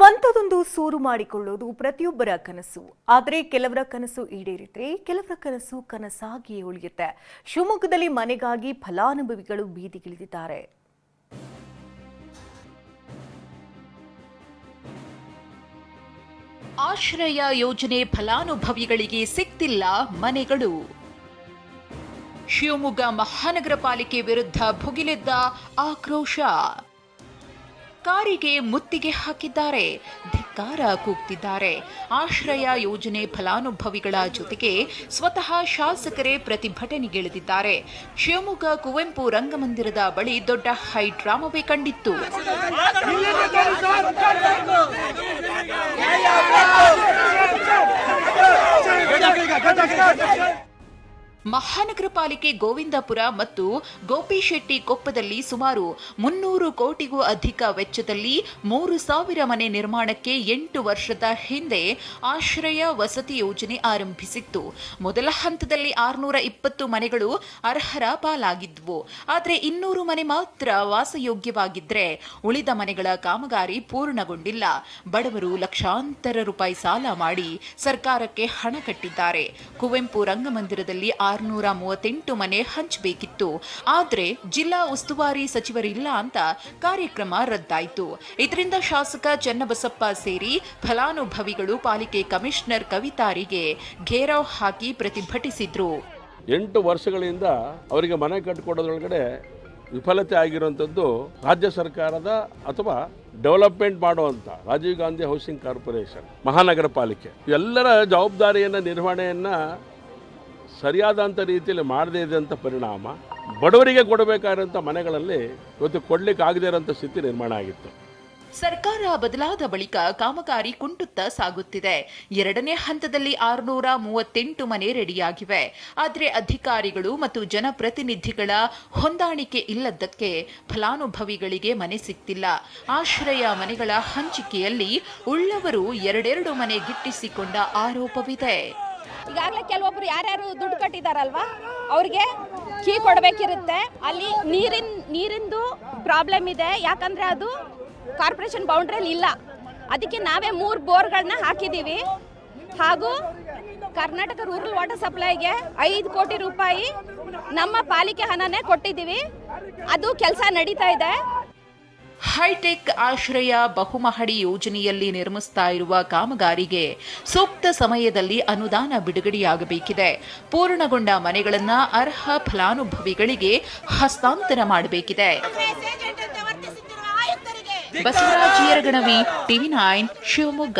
ಸ್ವಂತದೊಂದು ಸೂರು ಮಾಡಿಕೊಳ್ಳೋದು ಪ್ರತಿಯೊಬ್ಬರ ಕನಸು. ಆದರೆ ಕೆಲವರ ಕನಸು ಈಡೇರಿದ್ರೆ ಕೆಲವರ ಕನಸು ಕನಸಾಗಿಯೇ ಉಳಿಯುತ್ತೆ. ಶಿವಮೊಗ್ಗದಲ್ಲಿ ಮನೆಗಾಗಿ ಫಲಾನುಭವಿಗಳು ಬೀದಿಗಿಳಿದಿದ್ದಾರೆ. ಆಶ್ರಯ ಯೋಜನೆ ಫಲಾನುಭವಿಗಳಿಗೆ ಸಿಕ್ತಿಲ್ಲ ಮನೆಗಳು. ಶಿವಮೊಗ್ಗ ಮಹಾನಗರ ಪಾಲಿಕೆ ವಿರುದ್ಧ ಭುಗಿಲೆದ್ದ ಆಕ್ರೋಶ. ಕಾರಿಗೆ ಮುತ್ತಿಗೆ ಹಾಕಿದ್ದಾರೆ. ಧಿಕ್ಕಾರ ಕೂಗ್ತಿದ್ದಾರೆ. ಆಶ್ರಯ ಯೋಜನೆ ಫಲಾನುಭವಿಗಳ ಜೊತೆಗೆ ಸ್ವತಃ ಶಾಸಕರೇ ಪ್ರತಿಭಟನೆಗಿಳಿದಿದ್ದಾರೆ. ಶಿವಮೊಗ್ಗ ಕುವೆಂಪು ರಂಗಮಂದಿರದ ಬಳಿ ದೊಡ್ಡ ಹೈ ಡ್ರಾಮವೇ ಕಂಡಿತ್ತು. ಮಹಾನಗರ ಪಾಲಿಕೆ ಗೋವಿಂದಪುರ ಮತ್ತು ಗೋಪಿಶೆಟ್ಟಿ ಕೊಪ್ಪದಲ್ಲಿ ಸುಮಾರು ಮುನ್ನೂರು ಕೋಟಿಗೂ ಅಧಿಕ ವೆಚ್ಚದಲ್ಲಿ ಮೂರು ಸಾವಿರ ಮನೆ ನಿರ್ಮಾಣಕ್ಕೆ ಎಂಟು ವರ್ಷದ ಹಿಂದೆ ಆಶ್ರಯ ವಸತಿ ಯೋಜನೆ ಆರಂಭಿಸಿತ್ತು. ಮೊದಲ ಹಂತದಲ್ಲಿ ಆರುನೂರ ಇಪ್ಪತ್ತು ಮನೆಗಳು ಅರ್ಹರ ಪಾಲಾಗಿದ್ವು. ಆದರೆ ಇನ್ನೂರು ಮನೆ ಮಾತ್ರ ವಾಸಯೋಗ್ಯವಾಗಿದ್ರೆ ಉಳಿದ ಮನೆಗಳ ಕಾಮಗಾರಿ ಪೂರ್ಣಗೊಂಡಿಲ್ಲ. ಬಡವರು ಲಕ್ಷಾಂತರ ರೂಪಾಯಿ ಸಾಲ ಮಾಡಿ ಸರ್ಕಾರಕ್ಕೆ ಹಣ ಕಟ್ಟಿದ್ದಾರೆ. ಕುವೆಂಪು ರಂಗಮಂದಿರದಲ್ಲಿ ಆರುನೂರ ಮೂವತ್ತೆಂಟು ಮನೆ ಹಂಚಬೇಕಿತ್ತು ಆದರೆ ಜಿಲ್ಲಾ ಉಸ್ತುವಾರಿ ಸಚಿವರಿಲ್ಲ ಅಂತ ಕಾರ್ಯಕ್ರಮ ರದ್ದಾಯಿತು. ಇದರಿಂದ ಶಾಸಕ ಚನ್ನಬಸಪ್ಪ ಸೇರಿ ಫಲಾನುಭವಿಗಳು ಪಾಲಿಕೆ ಕಮಿಷನರ್ ಕವಿತಾರಿಗೆ ಘೇರಾವ್ ಹಾಕಿ ಪ್ರತಿಭಟಿಸಿದ್ರು. ಎಂಟು ವರ್ಷಗಳಿಂದ ಅವರಿಗೆ ಮನೆ ಕಟ್ಟಿಕೊಡೋದ್ರೊಳಗಡೆ ವಿಫಲತೆ ಆಗಿರುವಂಥದ್ದು ರಾಜ್ಯ ಸರ್ಕಾರದ ಅಥವಾ ಡೆವಲಪ್ಮೆಂಟ್ ಮಾಡುವಂಥ ರಾಜೀವ್ ಗಾಂಧಿ ಹೌಸಿಂಗ್ ಕಾರ್ಪೊರೇಷನ್, ಮಹಾನಗರ ಪಾಲಿಕೆ. ಎಲ್ಲರ ಜವಾಬ್ದಾರಿಯನ್ನು ನಿರ್ವಹಣೆಯನ್ನು ಸರಿಯಾದಂಥ ರೀತಿಯಲ್ಲಿ ಮಾಡದೇ ಇದ್ದಂಥ ಪರಿಣಾಮ ಬಡವರಿಗೆ ಕೊಡಬೇಕಾದಂಥ ಮನೆಗಳಲ್ಲಿ ಇವತ್ತು ಕೊಡ್ಲಿಕ್ಕೆ ಆಗದೇ ಇರೋಂಥ ಸ್ಥಿತಿ ನಿರ್ಮಾಣ ಆಗಿತ್ತು. ಸರ್ಕಾರ ಬದಲಾದ ಬಳಿಕ ಕಾಮಗಾರಿ ಕುಂಟುತ್ತಾ ಸಾಗುತ್ತಿದೆ. ಎರಡನೇ ಹಂತದಲ್ಲಿ ಆರುನೂರ ಮೂವತ್ತೆಂಟು ಮನೆ ರೆಡಿಯಾಗಿವೆ. ಆದರೆ ಅಧಿಕಾರಿಗಳು ಮತ್ತು ಜನಪ್ರತಿನಿಧಿಗಳ ಹೊಂದಾಣಿಕೆ ಇಲ್ಲದಕ್ಕೆ ಫಲಾನುಭವಿಗಳಿಗೆ ಮನೆ ಸಿಗ್ತಿಲ್ಲ ಆಶ್ರಯ ಮನೆಗಳ ಹಂಚಿಕೆಯಲ್ಲಿ ಉಳ್ಳವರು ಎರಡೆರಡು ಮನೆ ಗಿಟ್ಟಿಸಿಕೊಂಡ ಆರೋಪವಿದೆ. ಈಗಾಗಲೇ ಕೆಲವೊಬ್ರು ಯಾರ್ಯಾರು ದುಡ್ಡು ಕಟ್ಟಿದಾರಲ್ವಾ, ಅವ್ರಿಗೆ ಕೀ ಕೊಡಬೇಕಿರುತ್ತೆ. ಅಲ್ಲಿ ನೀರಿನ, ನೀರಿಂದು ಪ್ರಾಬ್ಲಮ್ ಇದೆ. ಯಾಕಂದ್ರೆ ಅದು ಕಾರ್ಪೊರೇಷನ್ ಬೌಂಡ್ರಿಯಲ್ಲಿ ಇಲ್ಲ. ಅದಕ್ಕೆ ನಾವೇ ಮೂರು ಬೋರ್ಗಳನ್ನ ಹಾಕಿದ್ದೀವಿ ಹಾಗೂ ಕರ್ನಾಟಕ ರೂರಲ್ ವಾಟರ್ ಸಪ್ಲೈಗೆ ಐದು ಕೋಟಿ ರೂಪಾಯಿ ನಮ್ಮ ಪಾಲಿಕೆ ಹಣನೇ ಕೊಟ್ಟಿದ್ದೀವಿ ಅದು ಕೆಲಸ ನಡೀತಾ ಇದೆ. ಹೈಟೆಕ್ ಆಶ್ರಯ ಬಹುಮಹಡಿ ಯೋಜನೆಯಲ್ಲಿ ನಿರ್ಮಿಸ್ತಾ ಇರುವ ಕಾಮಗಾರಿಗೆ ಸೂಕ್ತ ಸಮಯದಲ್ಲಿ ಅನುದಾನ ಬಿಡುಗಡೆಯಾಗಬೇಕಿದೆ. ಪೂರ್ಣಗೊಂಡ ಮನೆಗಳನ್ನು ಅರ್ಹ ಫಲಾನುಭವಿಗಳಿಗೆ ಹಸ್ತಾಂತರ ಮಾಡಬೇಕಿದೆ. Basavaraj Yaraganavi, TV nine, Shivamogga.